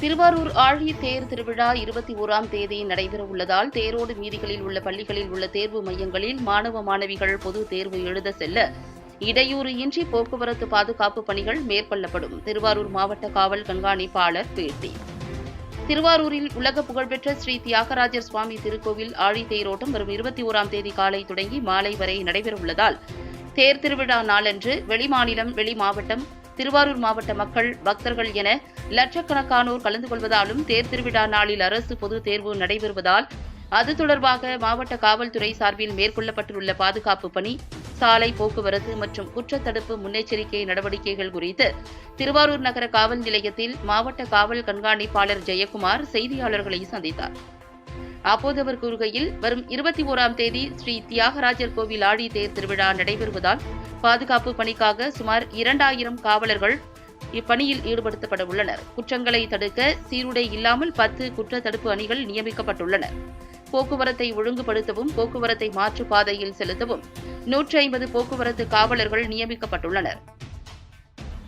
திருவாரூர் ஆழி தேர் திருவிழா இருபத்தி ஓராம் தேதி நடைபெற உள்ளதால் தேரோடு வீதிகளில் உள்ள பள்ளிகளில் உள்ள தேர்வு மையங்களில் மாணவ மாணவிகள் பொது தேர்வு எழுத செல்ல இடையூறு இன்றி போக்குவரத்து பாதுகாப்பு பணிகள் மேற்கொள்ளப்படும். திருவாரூர் மாவட்ட காவல் கண்காணிப்பாளர் பேட்டி. திருவாரூரில் உலக புகழ்பெற்ற ஸ்ரீ தியாகராஜர் சுவாமி திருக்கோவில் ஆழி தேரோட்டம் வரும் இருபத்தி ஓராம் தேதி காலை தொடங்கி மாலை வரை நடைபெறவுள்ளதால் தேர் திருவிழா நாளன்று வெளிமாநிலம் வெளி மாவட்டம் திருவாரூர் மாவட்ட மக்கள் பக்தர்கள் என லட்சக்கணக்கானோர் கலந்து கொள்வதாலும் தேர் திருவிழா நாளில் அரசு பொது தேர்வு நடைபெறுவதால் அது தொடர்பாக மாவட்ட காவல்துறை சார்பில் மேற்கொள்ளப்பட்டுள்ள பாதுகாப்பு பணி சாலை போக்குவரத்து மற்றும் குற்றத்தடுப்பு முன்னெச்சரிக்கை நடவடிக்கைகள் குறித்து திருவாரூர் நகர காவல் நிலையத்தில் மாவட்ட காவல் கண்காணிப்பாளர் ஜெயக்குமார் செய்தியாளர்களை சந்தித்தார். அப்போது அவர் கூறுகையில் வரும் இருபத்தி ஓராம் தேதி ஸ்ரீ தியாகராஜர் கோவில் ஆடி தேர் திருவிழா நடைபெறுவதால் பாதுகாப்பு பணிக்காக சுமார் இரண்டாயிரம் காவலர்கள் இப்பணியில் ஈடுபடுத்தப்பட உள்ளனர் குற்றங்களை தடுக்க சீருடை இல்லாமல் பத்து குற்ற தடுப்பு அணிகள் நியமிக்கப்பட்டுள்ளன. போக்குவரத்தை ஒழுங்குபடுத்தவும் போக்குவரத்தை மாற்று பாதையில் செலுத்தவும் நூற்றி ஐம்பது போக்குவரத்து காவலர்கள் நியமிக்கப்பட்டுள்ளனர்.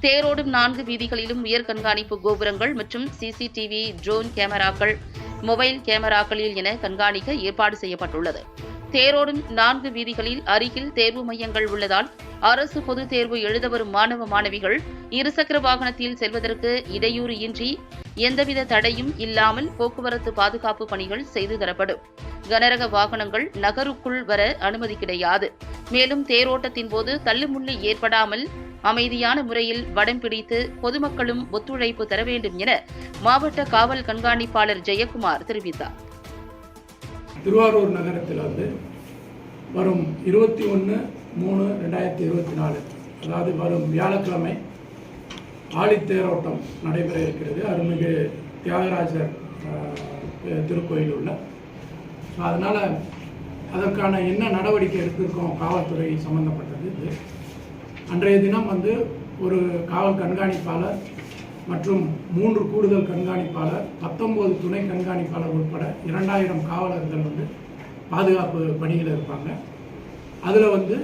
தேரோடும் நான்கு வீதிகளிலும் உயர் கண்காணிப்பு கோபுரங்கள் மற்றும் சிசிடிவி ட்ரோன் கேமராக்கள் மொபைல் கேமராக்களில் என கண்காணிக்க ஏற்பாடு செய்யப்பட்டுள்ளது. தேரோடும் நான்கு வீதிகளில் அருகில் தேர்வு மையங்கள் உள்ளதால் அரசு பொது தேர்வு எழுத வரும் மாணவ மாணவிகள் இருசக்கர வாகனத்தில் செல்வதற்கு இடையூறு இன்றி எந்தவித தடையும் இல்லாமல் போக்குவரத்து பாதுகாப்பு பணிகள் செய்து தரப்படும். கனரக வாகனங்கள் நகருக்குள் வர அனுமதி கிடையாது. மேலும் தேரோட்டத்தின் போது தள்ளுமுள்ளு ஏற்படாமல் அமைதியான முறையில் வடம் பிடித்து பொதுமக்களும் ஒத்துழைப்பு தர வேண்டும் என மாவட்ட காவல் கண்காணிப்பாளர் ஜெயக்குமார் தெரிவித்தார். திருவாரூர் நகரத்தில் வந்து வரும் இருபத்தி ஒன்று மூணு ரெண்டாயிரத்தி இருபத்தி நாலு அதாவது வரும் வியாழக்கிழமை ஆழித்தேரோட்டம் நடைபெற இருக்கிறது. அருள்மிகு தியாகராஜர் திருக்கோயில் உள்ள. ஸோ அதனால் அதற்கான என்ன நடவடிக்கை எடுத்திருக்கோம் காவல்துறை சம்மந்தப்பட்டது அன்றைய தினம் வந்து ஒரு காவல் கண்காணிப்பாளர் மற்றும் மூன்று கூடுதல் கண்காணிப்பாளர் பத்தொம்போது துணை கண்காணிப்பாளர் உட்பட இரண்டாயிரம் காவலர்கள் வந்து பாதுகாப்பு பணியில் இருப்பாங்க. அதில் வந்து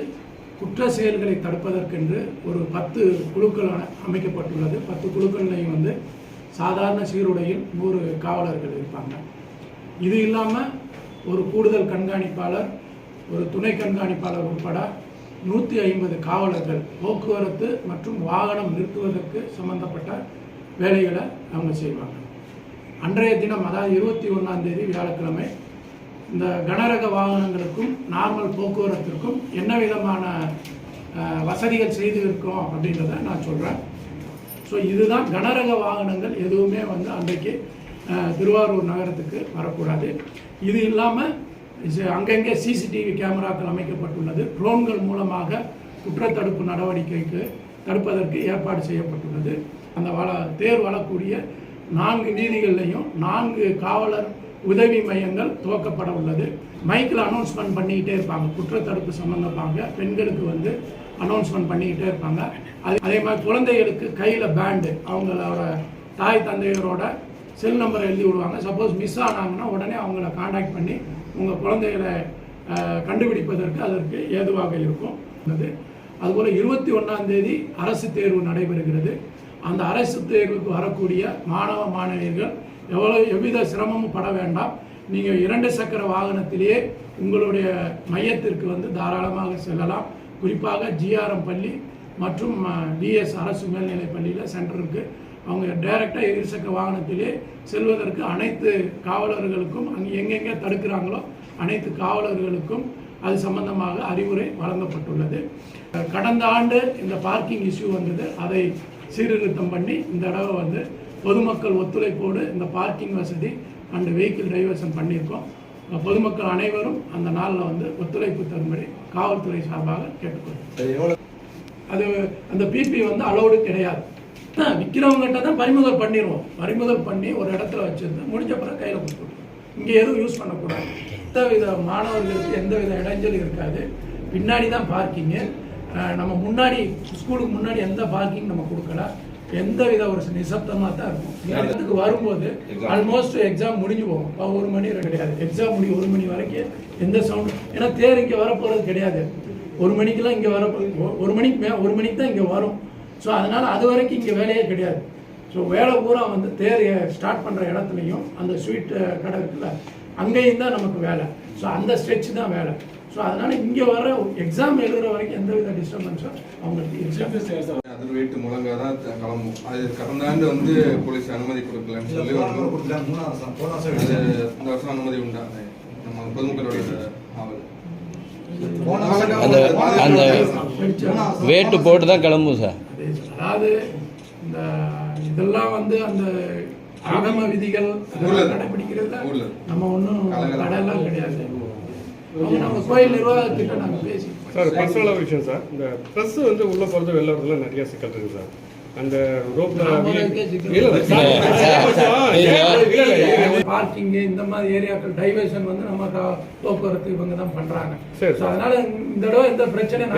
குற்ற செயல்களை தடுப்பதற்கென்று ஒரு பத்து குழுக்கள் அமைக்கப்பட்டுள்ளது. பத்து குழுக்கள்லையும் வந்து சாதாரண சீருடையில் நூறு காவலர்கள் இருப்பாங்க. இது இல்லாமல் ஒரு கூடுதல் கண்காணிப்பாளர் ஒரு துணை கண்காணிப்பாளர் உட்பட நூற்றி ஐம்பது காவலர்கள் போக்குவரத்து மற்றும் வாகனம் நிறுத்துவதற்கு சம்பந்தப்பட்ட வேலைகளை அவங்க செய்வாங்க. அன்றைய தினம் அதாவது இருபத்தி ஒன்றாம் தேதி வியாழக்கிழமை இந்த கனரக வாகனங்களுக்கும் நார்மல் போக்குவரத்திற்கும் என்ன விதமான வசதிகள் செய்து இருக்கோம் அப்படின்றத நான் சொல்கிறேன் ஸோ இதுதான் கனரக வாகனங்கள் எதுவுமே வந்து அன்றைக்கு திருவாரூர் நகரத்துக்கு வரக்கூடாது. இது இல்லாமல் அங்கங்கே சிசிடிவி கேமராக்கள் அமைக்கப்பட்டுள்ளது. ட்ரோன்கள் மூலமாக குற்றத்தடுப்பு நடவடிக்கைக்கு தடுப்பதற்கு ஏற்பாடு செய்யப்பட்டுள்ளது. அந்த வள தேர் வளக்கூடிய நான்கு வீதிகள்லையும் நான்கு காவலர் உதவி மையங்கள் துவக்கப்பட உள்ளது. மைக்கில் அனௌன்ஸ்மெண்ட் பண்ணிக்கிட்டே இருப்பாங்க. குற்றத்தடுப்பு சம்மந்தப்பாங்க பெண்களுக்கு வந்து அனௌன்ஸ்மெண்ட் பண்ணிக்கிட்டே இருப்பாங்க. அது அதே மாதிரி குழந்தைகளுக்கு கையில் பேண்டு. அவங்களோட தாய் தந்தையரோட செல் நம்பர் எழுதி விடுவாங்க. சப்போஸ் மிஸ் ஆனாங்கன்னா உடனே அவங்கள காண்டாக்ட் பண்ணி உங்கள் குழந்தைகளை கண்டுபிடிப்பதற்கு அதற்கு ஏதுவாக இருக்கும். அது அதுபோல் இருபத்தி ஒன்றாம் தேதி அரசு தேர்வு நடைபெறுகிறது. அந்த அரசு தேர்வுக்கு வரக்கூடிய மாணவ மாணவியர்கள் எவ்வளோ எவ்வித சிரமமும் பட வேண்டாம். நீங்கள் இரண்டு சக்கர வாகனத்திலேயே உங்களுடைய மையத்திற்கு வந்து தாராளமாக செல்லலாம். குறிப்பாக ஜிஆர்எம் பள்ளி மற்றும் டிஎஸ் அரசு மேல்நிலைப் பள்ளியில் சென்டர் இருக்குது அவங்க டைரெக்டாக இருசக்கர வாகனத்திலே செல்வதற்கு அனைத்து காவலர்களுக்கும் அங்கே எங்கெங்கே தடுக்கிறாங்களோ அனைத்து காவலர்களுக்கும் அது சம்பந்தமாக அறிவுரை வழங்கப்பட்டுள்ளது. கடந்த ஆண்டு இந்த பார்க்கிங் இஷ்யூ வந்தது. அதை சீர்திருத்தம் பண்ணி இந்த தடவை வந்து பொதுமக்கள் ஒத்துழைப்போடு இந்த பார்க்கிங் வசதி அண்ட் வெஹிக்கிள் டைவர்ஷன் பண்ணியிருக்கோம். பொதுமக்கள் அனைவரும் அந்த நாளில் வந்து ஒத்துழைப்பு தரும்படி காவல்துறை சார்பாக கேட்டுக்கொள்ளும் அது அந்த பிபி வந்து அளவுடு கிடையாது. விற்கிறவங்ககிட்ட தான் பறிமுதல் பண்ணிடுவோம் பறிமுதல் பண்ணி ஒரு இடத்துல வச்சுருந்து முடிஞ்ச பிறகு கையில் கொடுத்துருவோம். இங்கே எதுவும் யூஸ் பண்ணக்கூடாது. வித மாணவர்களுக்கு எந்த வித இடைஞ்சலும் இருக்காது. பின்னாடி தான் பார்க்கிங்கு நம்ம முன்னாடி ஸ்கூலுக்கு முன்னாடி எந்த பார்க்கிங் நம்ம கொடுக்கல. எந்த வித ஒரு நிசப்தமாக தான் இருக்கும். இடத்துக்கு வரும்போது ஆல்மோஸ்ட் எக்ஸாம் முடிஞ்சு போகும். ஒரு மணி கிடையாது. எக்ஸாம் முடி ஒரு மணி வரைக்கும் எந்த சவுண்ட் ஏன்னா தேர் இங்கே வரப்போகிறது கிடையாது. ஒரு மணிக்கெல்லாம் இங்கே வர ஒரு மணிக்கு மே ஒரு மணிக்கு தான் இங்கே வரும். ஸோ அதனால் அது வரைக்கும் இங்கே வேலையே கிடையாது. ஸோ வேலை பூரா வந்து தேர் ஸ்டார்ட் பண்ணுற இடத்துலையும் அந்த ஸ்வீட் கடை இருக்குல்ல அங்கேயும் தான் நமக்கு வேலை. ஸோ அந்த ஸ்ட்ரெச் தான் வேலை. ஸோ அதனால இங்கே வர எக்ஸாம் எழுதுற வரைக்கும் எந்த வித டிஸ்டர்பன்ஸும் அவங்களுக்கு அதில் வீட்டு முழங்காக தான் கிளம்பும் அது கடந்த ஆண்டு வந்து போலீஸ் அனுமதி கொடுக்கலன்னு சொல்லி இந்த வருஷம் அனுமதி உண்டா? நம்ம பொதுமக்களோட ஆவல். அந்த அந்த வேட்டு போட்டு தான் கிளம்பும் சார் அதே சார். அதாவது இந்த இதெல்லாம் வந்து அந்த ஆகம விதிகள். கடைபிடிக்கிறதுல. நம்ம ஒன்றும். தடையெல்லாம் கிடையாது. நம்ம கோயில் நிர்வாகத்திட்ட நாங்கள் பேசி சார் பர்சனலாக விஷயம் சார். இந்த ப்ரெஸ் வந்து உள்ளே போகிறது வெளில வரதுல நிறைய சிக்கல் இருக்குது சார். அந்த இல்லை பார்க்கிங் இந்த மாதிரி ஏரியாக்கள் டைவர்ஷன் வந்து நம்ம போக்குவரத்து இவங்க தான் பண்றாங்க. சரி, So, அதனால இந்த தடவை எந்த பிரச்சனையும்